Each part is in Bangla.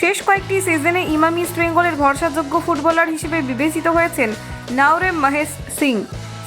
শেষ কয়েকটি সিজনে ইমাম ইস্ট বেঙ্গলের ভরসাযোগ্য ফুটবলার হিসেবে বিবেচিত হয়েছেন নাওরে মহেশ সিং।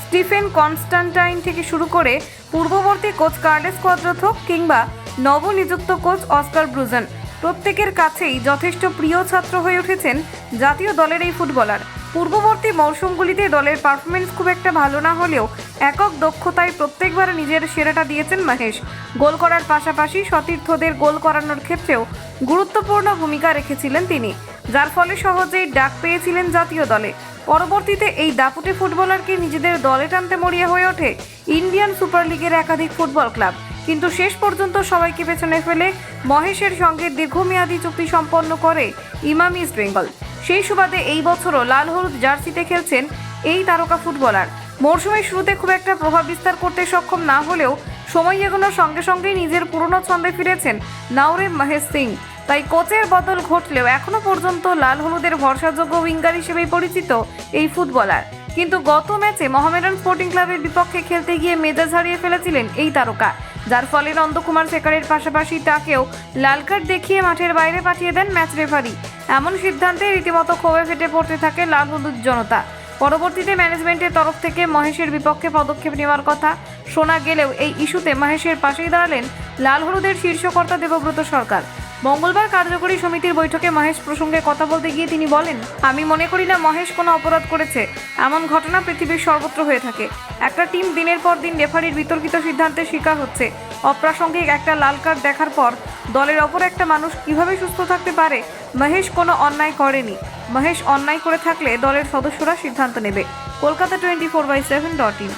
স্টিফেন কনস্টান্টাইন থেকে শুরু করে পূর্ববর্তী কোচ কার্লেস কোয়াদ্রথো কিংবা নবনিযুক্ত কোচ অস্কার ব্রুজেন। প্রত্যেকের কাছেই যথেষ্ট প্রিয় ছাত্র হয়ে উঠেছেন জাতীয় দলের এই ফুটবলার। পূর্ববর্তী মৌসুমগুলিতে দলের পারফরমেন্স খুব একটা ভালো না হলেও একক দক্ষতায় প্রত্যেকবার নিজের সেরাটা দিয়েছেন মহেশ। গোল করার পাশাপাশি সতীর্থদের গোল করানোর ক্ষেত্রেও গুরুত্বপূর্ণ ভূমিকা রেখেছিলেন তিনি। যার ফলে সহজেই ডাক পেয়েছিলেন জাতীয় দলে। পরবর্তীতে এই দাপুটে ফুটবলারকে নিজেদের দলে টানতে মরিয়া হয়ে ওঠে ইন্ডিয়ান সুপার লিগের একাধিক ফুটবল ক্লাব। কিন্তু শেষ পর্যন্ত সবাইকে পেছনে ফেলে মহেশের সঙ্গে দীর্ঘমেয়াদী চুক্তি সম্পন্ন করে ইমাম ইস্ট বেঙ্গল। সেই সুবাদে এই বছরও লাল হলুদ জার্সিতে খেলছেন এই তারকা ফুটবলার। মরশুমের শুরুতে খুব একটা প্রভাব বিস্তার করতে সক্ষম না হলেও সময় এগোনোর সঙ্গে সঙ্গেই নিজের পুরনো ছন্দে ফিরেছেন নাওরে মহেশ সিং। তাই কোচের বদল ঘটলেও এখনও পর্যন্ত লাল হলুদের ভরসাযোগ্য উইঙ্গার হিসেবেই পরিচিত এই ফুটবলার। কিন্তু গত ম্যাচে মহামেডান স্পোর্টিং ক্লাবের বিপক্ষে খেলতে গিয়ে মেজাজ হারিয়ে ফেলেছিলেন এই তারকা, যার ফলে নন্দকুমার শেখারের পাশাপাশি তাকেও লাল কার্ড দেখিয়ে মাঠের বাইরে পাঠিয়ে দেন ম্যাচ রেফারি। এমন সিদ্ধান্তে রীতিমতো ক্ষোভে ফেটে পড়তে থাকে লাল হলুদ জনতা। পরবর্তীতে ম্যানেজমেন্টের তরফ থেকে মহেশের বিপক্ষে পদক্ষেপ নেওয়ার কথা শোনা গেলেও এই ইস্যুতে মহেশের পাশেই দাঁড়ালেন লাল হলুদের শীর্ষকর্তা দেবব্রত সরকার। মঙ্গলবার কার্যকরী সমিতির বৈঠকে মহেশ প্রসঙ্গে কথা বলতে গিয়ে তিনি বলেন, আমি মনে করি না মহেশ কোনো অপরাধ করেছে। এমন ঘটনা পৃথিবীর সর্বত্র হয়ে থাকে। একটা টিম দিনের পর দিন রেফারির বিতর্কিত সিদ্ধান্তের শিকার হচ্ছে। অপ্রাসঙ্গিক একটা লাল কার্ড দেখার পর দলের অপর একটা মানুষ কীভাবে সুস্থ থাকতে পারে, মহেশ কোনো অন্যায় করেনি। মহেশ অন্যায় করে থাকলে দলের সদস্যরা সিদ্ধান্ত নেবে। Kolkata twenty four by seven dot in.